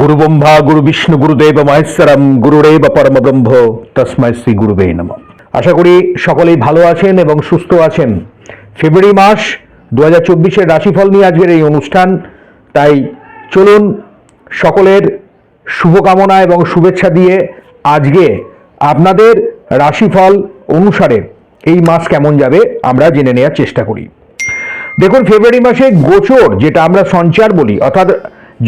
গুরু ব্রহ্মা গুরু বিষ্ণু গুরুদেব মহেশ্বরম গুরুরেব পরমব্রহ্ম তস্মাই শ্রী গুরুবে নম আশা করি সকলেই ভালো আছেন এবং সুস্থ আছেন। ফেব্রুয়ারি মাস দু হাজার চব্বিশের রাশিফল নিয়ে আজকের এই অনুষ্ঠান। তাই চলুন সকলের শুভকামনা এবং শুভেচ্ছা দিয়ে আজকে আপনাদের রাশিফল অনুসারে এই মাস কেমন যাবে আমরা জেনে নেওয়ার চেষ্টা করি। দেখুন, ফেব্রুয়ারি মাসে গোচর, যেটা আমরা সঞ্চার বলি, অর্থাৎ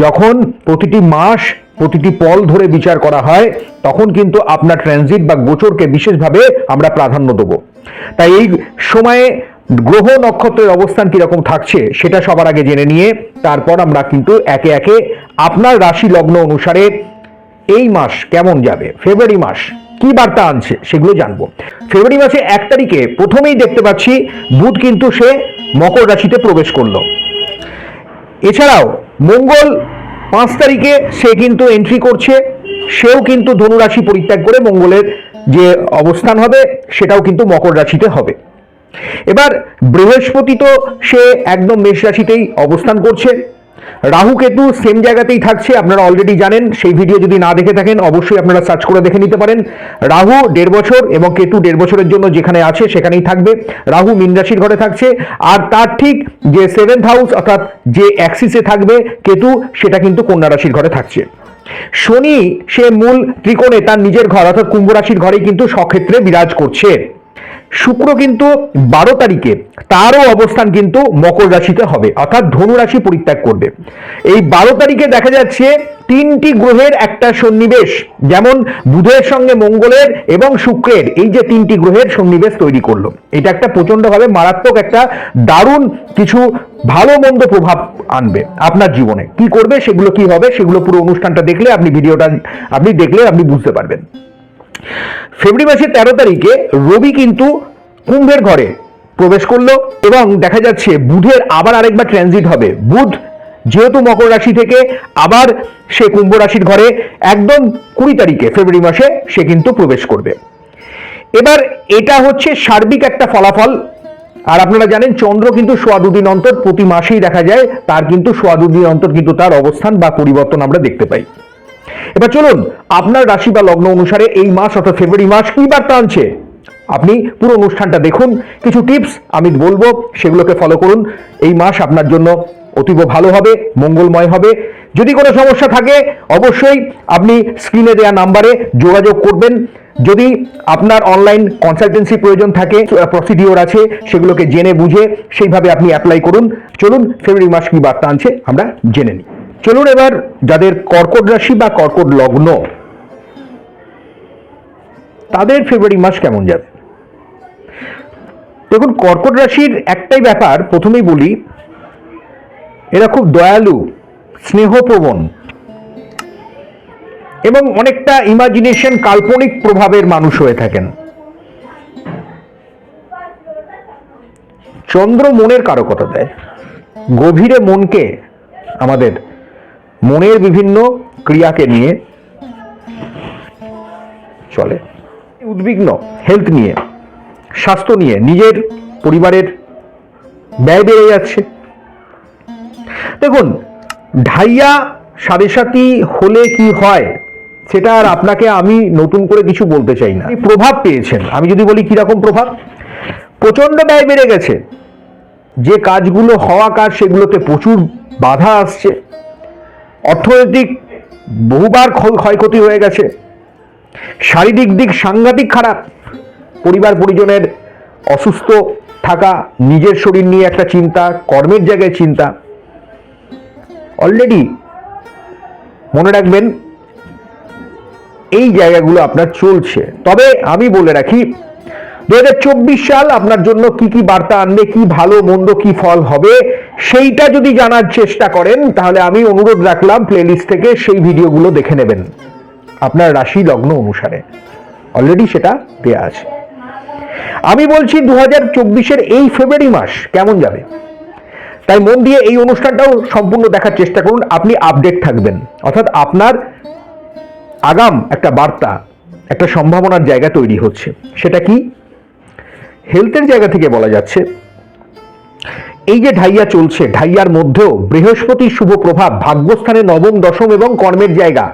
যখন প্রতিটি মাস প্রতিটি পল ধরে বিচার করা হয়, তখন কিন্তু আপনার ট্রানজিট বা গোচরকে বিশেষভাবে আমরা প্রাধান্য দেব। তাই এই সময়ে গ্রহ নক্ষত্রের অবস্থান কীরকম থাকছে, সেটা সবার আগে জেনে নিয়ে তারপর আমরা কিন্তু একে একে আপনার রাশি লগ্ন অনুসারে এই মাস কেমন যাবে ফেব্রুয়ারি মাস কি বার্তা আনছে সেগুলো জানব। ফেব্রুয়ারি মাসে এক তারিখে প্রথমেই দেখতে পাচ্ছি, বুধ কিন্তু সে মকর রাশিতে প্রবেশ করল। এছাড়াও মঙ্গল পাঁচ তারিখে সে কিন্তু এন্ট্রি করছে। সেও কিন্তু ধনুরাশি পরিত্যাগ করে মঙ্গলের যে অবস্থান হবে, সেটাও কিন্তু মকর রাশিতে হবে। এবার বৃহস্পতি তো সে একদম মেষ রাশিতেই অবস্থান করছে। রাহু কেতু সেম জায়গাতেই থাকছে, আপনারা অলরেডি জানেন, সেই ভিডিও যদি না দেখে থাকেন, অবশ্যই আপনারা সার্চ করে দেখে নিতে পারেন। রাহু দেড় বছর এবং কেতু দেড় বছরের জন্য যেখানে আছে, সেখানেই থাকবে। রাহু মীন ঘরে থাকছে, আর তার ঠিক যে সেভেন্থ হাউস অর্থাৎ যে অ্যাক্সিসে থাকবে কেতু, সেটা কিন্তু কন্যা রাশির ঘরে থাকছে। শনি, সে মূল ত্রিকোণে তার নিজের ঘর, অর্থাৎ কুম্ভ রাশির ঘরেই কিন্তু সক্ষেত্রে বিরাজ করছে। শুক্র কিন্তু বারো তারিখে, তারও অবস্থান কিন্তু মকর রাশিতে হবে, অর্থাৎ ধনু রাশি পরিত্যাগ করবে। এই বারো তারিখে দেখা যাচ্ছে তিনটি গ্রহের একটা সন্নিবেশ, যেমন বুধের সঙ্গে মঙ্গলের এবং শুক্রের, এই যে তিনটি গ্রহের সন্নিবেশ তৈরি করল। এটা একটা প্রচন্ডভাবে মারাত্মক একটা দারুণ কিছু ভালো মন্দ প্রভাব আনবে আপনার জীবনে। কি করবে, সেগুলো কি হবে, সেগুলো পুরো অনুষ্ঠানটা দেখলে আপনি ভিডিওটা, আপনি দেখলে আপনি বুঝতে পারবেন। ফেব্রুয়ারি মাসের তেরো তারিখে রবি কিন্তু কুম্ভের ঘরে প্রবেশ করল এবং দেখা যাচ্ছে বুধের আবার আরেকবার ট্রানজিট হবে। বুধ যেহেতু মকর রাশি থেকে, আবার সে কুম্ভ রাশির ঘরে একদম কুড়ি তারিখে ফেব্রুয়ারি মাসে সে কিন্তু প্রবেশ করবে। এবার এটা হচ্ছে সার্বিক একটা ফলাফল। আর আপনারা জানেন, চন্দ্র কিন্তু সোয়া দুদিন অন্তর প্রতি মাসেই দেখা যায়, তার কিন্তু সোয়া দুদিন অন্তর কিন্তু তার অবস্থান বা পরিবর্তন আমরা দেখতে পাই। এবার চলুন, আপনার রাশি বা লগ্ন অনুসারে এই মাস অর্থাৎ ফেব্রুয়ারি মাস কি বার্তা আনছে? আপনি পুরো অনুষ্ঠানটা দেখুন, কিছু টিপস আমি বলব, সেগুলোকে ফলো করুন। এই মাস আপনার জন্য অতীব ভালো হবে, মঙ্গলময় হবে। যদি কোনো সমস্যা থাকে, অবশ্যই আপনি স্ক্রিনে দেওয়া নাম্বারে যোগাযোগ করবেন। যদি আপনার অনলাইন কনসালটেন্সি প্রয়োজন থাকে প্রসিডিওর আছে, সেগুলোকে জেনে বুঝে সেইভাবে আপনি অ্যাপ্লাই করুন। চলুন, ফেব্রুয়ারি মাস কি বার্তা আনছে, আমরা জেনে নিই। চলুন এবার যাদের কর্কট রাশি বা কর্কট লগ্ন, তাদের ফেব্রুয়ারি মাস কেমন যাবে? দেখুন, কর্কট রাশির একটাই ব্যাপার, প্রথমেই বলি, এরা খুব দয়ালু, স্নেহপ্রবণ এবং অনেকটা ইমাজিনেশন কাল্পনিক প্রভাবের মানুষ হয়ে থাকেন। চন্দ্র মনের কারকতা দেয়। গভীরে মনকে আমাদের মনের বিভিন্ন ক্রিয়াকে নিয়ে চলে। উদ্বিগ্ন হেলথ নিয়ে, স্বাস্থ্য নিয়ে, নিজের পরিবারের ব্যয় বেড়ে যাচ্ছে। দেখুন, ঢাইয়া সাড়ে সাতি হলে কি হয়, সেটা আর আপনাকে আমি নতুন করে কিছু বলতে চাই না। প্রভাব পেয়েছেন। আমি যদি বলি কীরকম প্রভাব? প্রচণ্ড ব্যয় বেড়ে গেছে। যে কাজগুলো হওয়া কাজ, সেগুলোতে প্রচুর বাধা আসছে। অর্থনৈতিক বহুবার ক্ষয়- ক্ষয়ক্ষতি হয়ে গেছে। শারীরিক দিক, সাংঘাতিক খারাপ। পরিবার পরিজনের অসুস্থ থাকা, নিজের শরীর নিয়ে একটা চিন্তা, কর্মের জায়গায় চিন্তা। অলরেডি মনে রাখবেন, এই জায়গাগুলো আপনার চলছে। তবে আমি বলে রাখি দু হাজার চব্বিশ সাল আপনার জন্য কি কি বার্তা আনবে কি ভালো, মন্দ, কি ফল হবে, সেইটা যদি জানার চেষ্টা করেন, তাহলে আমি অনুরোধ রাখলাম প্লেলিস্ট থেকে সেই ভিডিওগুলো দেখে নেবেন। আপনার রাশি লগ্ন অনুসারে। অলরেডি সেটা দেয়া আছে। আমি বলছি দু হাজার চব্বিশের এই ফেব্রুয়ারি মাস কেমন যাবে? তাই মন দিয়ে এই অনুষ্ঠানটাও সম্পূর্ণ দেখার চেষ্টা করুন, আপনি আপডেট থাকবেন। অর্থাৎ আপনার আগাম একটা বার্তা, একটা সম্ভাবনার জায়গা তৈরি হচ্ছে। সেটা কি? হেলথের জায়গা থেকে বলা যাচ্ছে। এই যে ঢাইয়া চলছে, ঢাইয়ার মধ্যেও বৃহস্পতির শুভ প্রভাব, ভাগ্যস্থানে নবম, দশম এবং কর্মের জায়গা।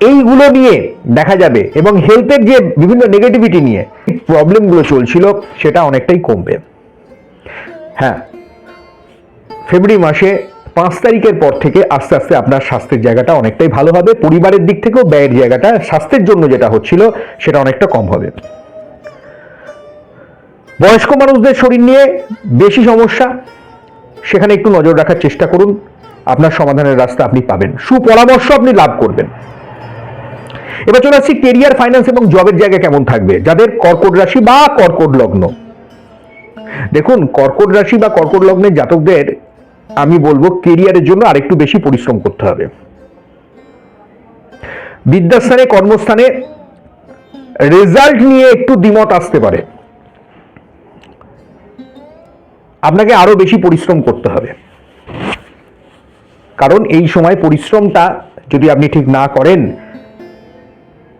এইগুলো নিয়ে দেখা যাবে এবং হেলথের যে বিভিন্ন নেগেটিভিটি নিয়ে প্রবলেমগুলো চলছিল, সেটা অনেকটাই কমবে। হ্যাঁ ফেব্রুয়ারি মাসে পাঁচ তারিখের পর থেকে আস্তে আস্তে আপনার স্বাস্থ্যের জায়গাটা অনেকটাই ভালো হবে। পরিবারের দিক থেকেও ব্যয়ের জায়গাটা, স্বাস্থ্যের জন্য যেটা হচ্ছিল, সেটা অনেকটা কম হবে। বয়স্ক মানুষদের শরীর নিয়ে বেশি সমস্যা, সেখানে একটু নজর রাখার চেষ্টা করুন। আপনার সমাধানের রাস্তা আপনি পাবেন। সুপরামর্শ আপনি লাভ করবেন। এবার চলে আসছি কেরিয়ার ফাইন্যান্স এবং জবের জায়গা কেমন থাকবে? যাদের কর্কট রাশি বা কর্কট লগ্ন। দেখুন, কর্কট রাশি বা কর্কট লগ্নের জাতকদের আমি বলব কেরিয়ারের জন্য আরেকটু বেশি পরিশ্রম করতে হবে। বিদ্যাস্থানে, কর্মস্থানে রেজাল্ট নিয়ে একটু দ্বিমত আসতে পারে। আপনাকে আরও বেশি পরিশ্রম করতে হবে। কারণ এই সময় পরিশ্রমটা যদি আপনি ঠিক না করেন,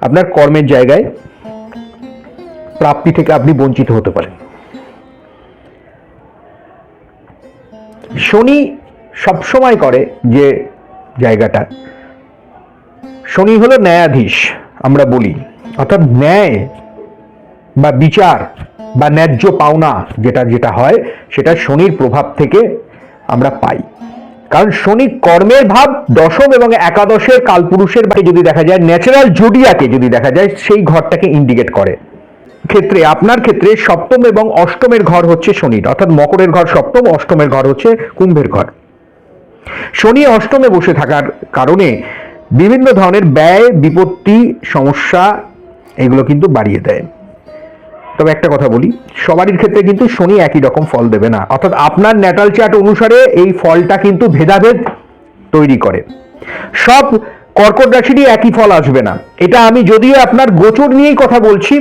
আপনার কর্মের জায়গায় প্রাপ্তি থেকে আপনি বঞ্চিত হতে পারেন। শনি সবসময় করে যে জায়গাটা। শনি হলো ন্যায়াধীশ, আমরা বলি। অর্থাৎ ন্যায় বা বিচার বা ন্যায্য পাওনা যেটা যেটা হয়, সেটা শনির প্রভাব থেকে আমরা পাই। কারণ শনি কর্মের ভাব, দশম এবং একাদশের কালপুরুষের ভাবে যদি দেখা যায় ন্যাচারাল জুডিয়াকে যদি দেখা যায়, সেই ঘরটাকে ইন্ডিকেট করে। ক্ষেত্রে, আপনার ক্ষেত্রে সপ্তম এবং অষ্টমের ঘর হচ্ছে শনির, অর্থাৎ মকরের ঘর সপ্তম, অষ্টমের ঘর হচ্ছে কুম্ভের ঘর। শনি অষ্টমে বসে থাকার কারণে বিভিন্ন ধরনের ব্যয়, বিপত্তি, সমস্যা, এগুলো কিন্তু বাড়িয়ে দেয়। তবে একটা কথা বলি, সবারই ক্ষেত্রে কিন্তু শনি একই রকম ফল দেবে না। অর্থাৎ আপনার ন্যাটাল চার্ট অনুসারে এই ফলটা কিন্তু ভেদাভেদ তৈরি করে। সব কর্কট রাশিরই একই ফল আসবে না। এটা আমি যদিও আপনার গোচর নিয়েই কথা বলছি।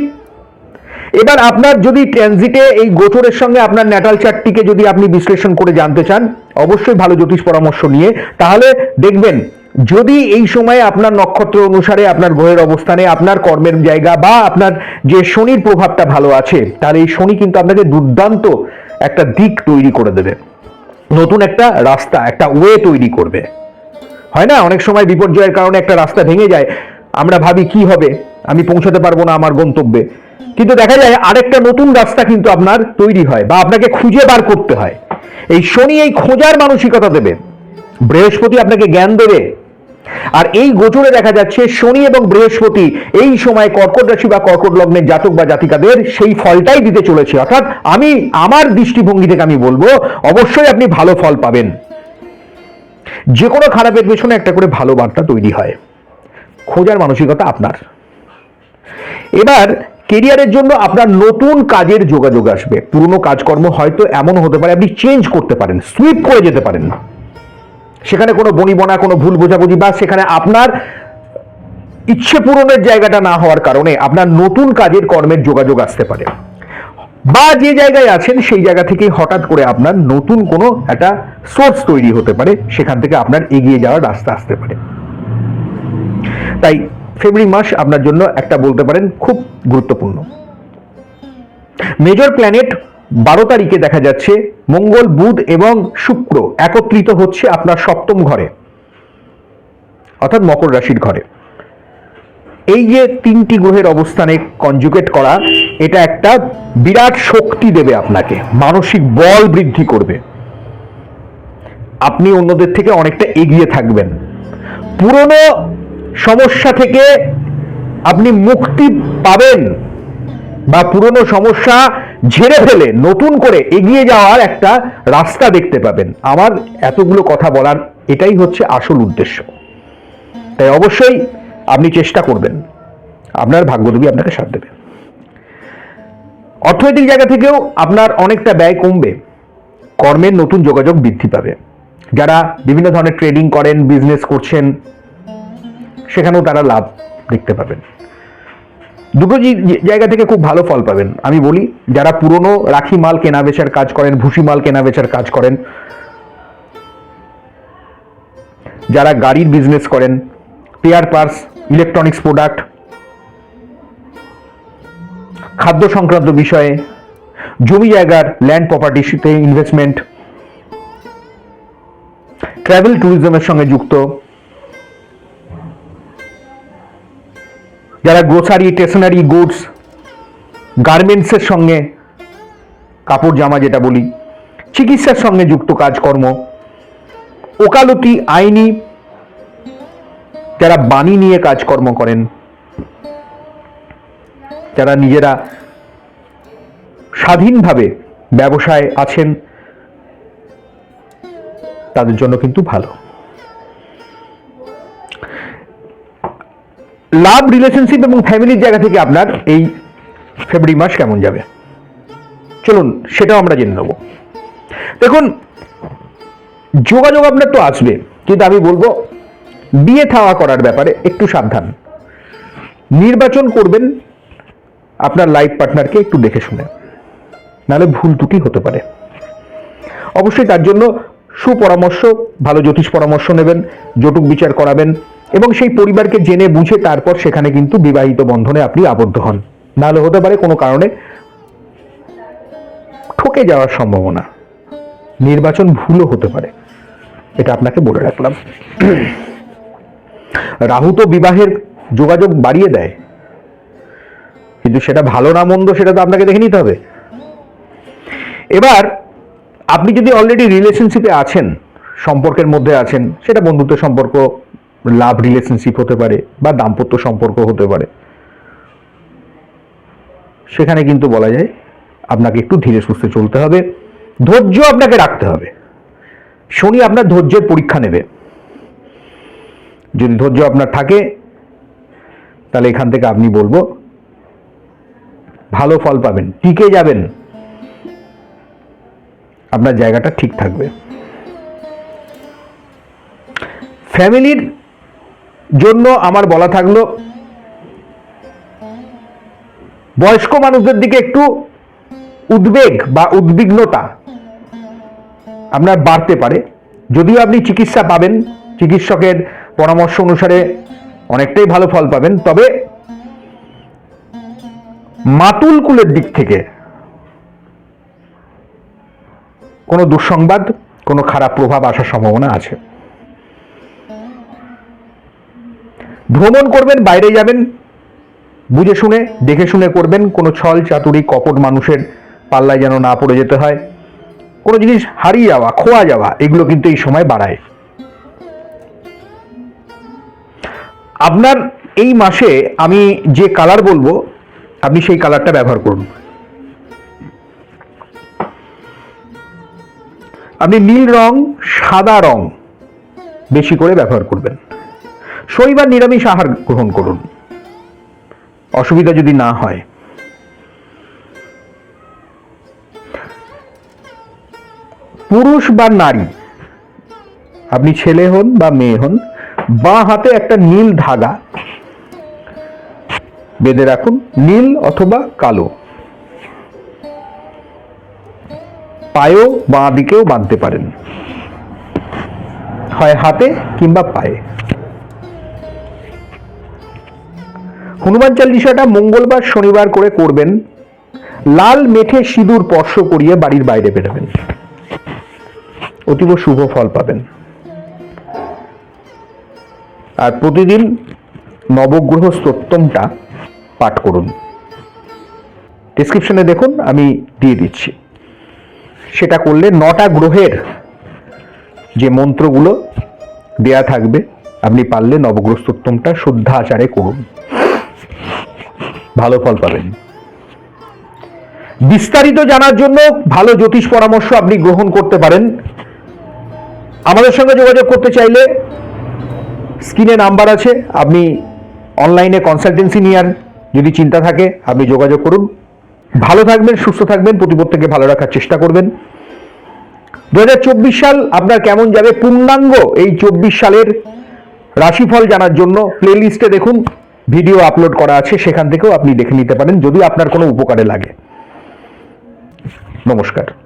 এবার আপনার যদি ট্রানজিটে এই গোচরের সঙ্গে আপনার ন্যাটাল চার্টটিকে যদি আপনি বিশ্লেষণ করে জানতে চান, অবশ্যই ভালো জ্যোতিষ পরামর্শ নিয়ে। তাহলে দেখবেন যদি এই সময়ে আপনার নক্ষত্র অনুসারে আপনার গ্রহের অবস্থানে, আপনার কর্মের জায়গা বা আপনার যে শনির প্রভাবটা ভালো আছে, তাহলে এই শনি কিন্তু আপনাকে দুর্দান্ত একটা দিক তৈরি করে দেবে। নতুন একটা রাস্তা, একটা ওয়ে তৈরি করবে। হয় না? অনেক সময় বিপর্যয়ের কারণে একটা রাস্তা ভেঙে যায়। আমরা ভাবি, কি হবে? আমি পৌঁছাতে পারব না আমার গন্তব্যে। কিন্তু দেখা যায়, আরেকটা নতুন রাস্তা কিন্তু আপনার তৈরি হয় বা আপনাকে খুঁজে বার করতে হয়। এই শনি এই খোঁজার মানসিকতা দেবে। বৃহস্পতি আপনাকে জ্ঞান দেবে। আর এই গোচরে দেখা যাচ্ছে শনি এবং বৃহস্পতি এই সময় কর্কট রাশি বা কর্কট লগ্নের জাতক বা জাতিকাদের সেই ফলটাই দিতে চলেছে। অর্থাৎ আমি, আমার দৃষ্টিভঙ্গি থেকে আমি বলব, অবশ্যই আপনি ভালো ফল পাবেন। যে কোনো খারাপের পেছনে একটা করে ভালো বার্তা তৈরি হয়। খোঁজার মানসিকতা আপনার। এবার, কেরিয়ারের জন্য আপনার নতুন কাজের যোগাযোগ আসবে। পুরনো কাজকর্ম হয়তো এমন হতে পারে, আপনি চেঞ্জ করতে পারেন সুইপ করে যেতে পারেন। সেখানে কোনো বনিবনা কোনো ভুল বোঝাবুঝি বা সেখানে আপনার ইচ্ছে পূরণের জায়গাটা না হওয়ার কারণে আপনার নতুন কাজের কর্মের যোগাযোগ আসতে পারে। বা যে জায়গায় আছেন সেই জায়গা থেকে হঠাৎ করে আপনার নতুন কোনো একটা সোর্স তৈরি হতে পারে, সেখান থেকে আপনার এগিয়ে যাওয়ার রাস্তা আসতে পারে। তাই ফেব্রুয়ারি মাস আপনার জন্য একটা বলতে পারেন খুব গুরুত্বপূর্ণ। মেজর প্ল্যানেট বারো তারিখে দেখা যাচ্ছে মঙ্গল, বুধ এবং শুক্র একত্রিত হচ্ছে আপনার সপ্তম ঘরে, অর্থাৎ মকর রাশির ঘরে। এই যে তিনটি গ্রহের অবস্থানে কনজুগেট করা, এটা একটা বিরাট শক্তি দেবে আপনাকে, মানসিক বল বৃদ্ধি করবে। আপনি অন্যদের থেকে অনেকটা এগিয়ে থাকবেন। পুরনো সমস্যা থেকে আপনি মুক্তি পাবেন, বা পুরনো সমস্যা ঝেড়ে ফেলে নতুন করে এগিয়ে যাওয়ার একটা রাস্তা দেখতে পাবেন। আমার এতগুলো কথা বলার এটাই হচ্ছে আসল উদ্দেশ্য। তাই অবশ্যই আপনি চেষ্টা করবেন। আপনার ভাগ্যদেবী আপনাকে সাথ দেবে। অর্থনৈতিক জায়গা থেকেও আপনার অনেকটা ব্যয় কমবে। কর্মের নতুন যোগাযোগ বৃদ্ধি পাবে। যারা বিভিন্ন ধরনের ট্রেডিং করেন বিজনেস করছেন, সেখানেও তারা লাভ দেখতে পাবেন। দুটো জায়গা থেকে খুব ভালো ফল পাবেন। আমি বলি, যারা পুরনো রাখি মাল কেনা বেচার কাজ করেন, ভুসি মাল কেনা বেচার কাজ করেন, যারা গাড়ির বিজনেস করেন পেয়ার পার্স ইলেকট্রনিক্স প্রোডাক্ট খাদ্য সংক্রান্ত বিষয়ে, জমি জায়গার ল্যান্ড প্রপার্টিতে ইনভেস্টমেন্ট ট্রাভেল ট্যুরিজমের সঙ্গে যুক্ত যারা গ্রোসারি স্টেশনারি গুডস গার্মেন্টসের সঙ্গে, কাপড়, জামা যেটা বলি, চিকিৎসার সঙ্গে যুক্ত কাজকর্ম, ওকালতি আইনি যারা বাণী নিয়ে কাজকর্ম করেন, যারা নিজেরা স্বাধীনভাবে ব্যবসায় আছেন, তাদের জন্য কিন্তু ভালো। লাভ রিলেশনশিপ এবং ফ্যামিলির জায়গা থেকে আপনার এই ফেব্রুয়ারি মাস কেমন যাবে? চলুন, সেটাও আমরা জেনে নেব। দেখুন, যোগাযোগ আপনার তো আসবে, কিন্তু আমি বলব, বিয়ে থাওয়া করার ব্যাপারে একটু সাবধান। নির্বাচন করবেন আপনার লাইফ পার্টনারকে একটু দেখে শুনে। নাহলে ভুল ত্রুটি হতে পারে। অবশ্যই তার জন্য সুপরামর্শ, ভালো জ্যোতিষ পরামর্শ নেবেন, জটুক বিচার করাবেন এবং সেই পরিবারকে জেনে বুঝে তারপর সেখানে কিন্তু বিবাহিত বন্ধনে আপনি আবদ্ধ হন। নাহলে হতে পারে কোনো কারণে ঠকে যাওয়ার সম্ভাবনা। নির্বাচন ভুলও হতে পারে। এটা আপনাকে বলে রাখলাম। রাহু তো বিবাহের যোগাযোগ বাড়িয়ে দেয়। কিন্তু সেটা ভালো না মন্দ সেটা তো আপনাকে দেখে নিতে হবে। এবার আপনি যদি অলরেডি রিলেশনশিপে আছেন, সম্পর্কের মধ্যে আছেন, সেটা বন্ধুত্ব সম্পর্ক লাভ রিলেশনশিপ হতে পারে বা দাম্পত্য সম্পর্ক হতে পারে। সেখানে কিন্তু বলা যায়, আপনাকে একটু ধীরে সুস্থে চলতে হবে। ধৈর্য আপনাকে রাখতে হবে। শনি আপনার ধৈর্যের পরীক্ষা নেবে। যদি ধৈর্য আপনার থাকে, তাহলে এখান থেকে আপনি বলব, ভালো ফল পাবেন, টিকে যাবেন। আপনার জায়গাটা ঠিক থাকবে। ফ্যামিলির জন্য আমার বলা থাকল, বয়স্ক মানুষদের দিকে একটু উদ্বেগ বা উদ্বিগ্নতা আপনার বাড়তে পারে। যদিও আপনি চিকিৎসা পাবেন, চিকিৎসকের পরামর্শ অনুসারে অনেকটাই ভালো ফল পাবেন, তবে মাতুল কুলের দিক থেকে কোনো দুঃসংবাদ, কোনো খারাপ প্রভাব আসার সম্ভাবনা আছে। ভ্রমণ করবেন, বাইরে যাবেন, বুঝে শুনে, দেখে শুনে করবেন, কোনো ছল চাতুরি কপট মানুষের পাল্লায় যেন না পড়ে যেতে হয়। কোনো জিনিস হারিয়ে যাওয়া, খোয়া যাওয়া, এগুলো কিন্তু এই সময় বাড়ায়। আপনার এই মাসে আমি যে কালার বলব, আপনি সেই কালারটা ব্যবহার করুন। আপনি নীল রং, সাদা রং বেশি করে ব্যবহার করবেন। শনিবার নিরামিষ আহার গ্রহণ করুন। অসুবিধা যদি না হয়। পুরুষ বা নারী, আপনি ছেলে হন বা মেয়ে হন, বাঁ হাতে একটা নীল ধাগা বেঁধে রাখুন, নীল অথবা কালো। পায়েও বাঁ দিকেও বাঁধতে পারেন। হয় হাতে কিংবা পায়ে। হনুমান চালিশাটা মঙ্গলবার, শনিবার করে করবেন। লাল মেঠে সিঁদুর স্পর্শ করিয়ে বাড়ির বাইরে বেরোবেন। অতীব শুভ ফল পাবেন। আর প্রতিদিন নবগ্রহ স্তোত্তমটা পাঠ করুন। ডিসক্রিপশনে দেখুন, আমি দিয়ে দিচ্ছি। সেটা করলে নটা গ্রহের যে মন্ত্রগুলো দেয়া থাকবে, আপনি পারলে নবগ্রহ স্তোত্তমটা শুদ্ধ আচারে করুন। ভালো ফল পাবেন। বিস্তারিত জানার জন্য ভালো জ্যোতিষ পরামর্শ আপনি গ্রহণ করতে পারেন। আমাদের সঙ্গে যোগাযোগ করতে চাইলে স্ক্রিনে নাম্বার আছে, আপনি অনলাইনে কনসালটেন্সি নেওয়ার যদি চিন্তা থাকে, আপনি যোগাযোগ করুন। ভালো থাকবেন, সুস্থ থাকবেন, প্রতিপত্তিকে ভালো রাখার চেষ্টা করবেন। দু হাজার চব্বিশ সাল আপনার কেমন যাবে? পূর্ণাঙ্গ এই চব্বিশ সালের রাশিফল জানার জন্য প্লেলিস্টে দেখুন। ভিডিও আপলোড করা আছে, সেখান থেকেও আপনি দেখে নিতে পারেন, যদি আপনার কোনো উপকারে লাগে। নমস্কার।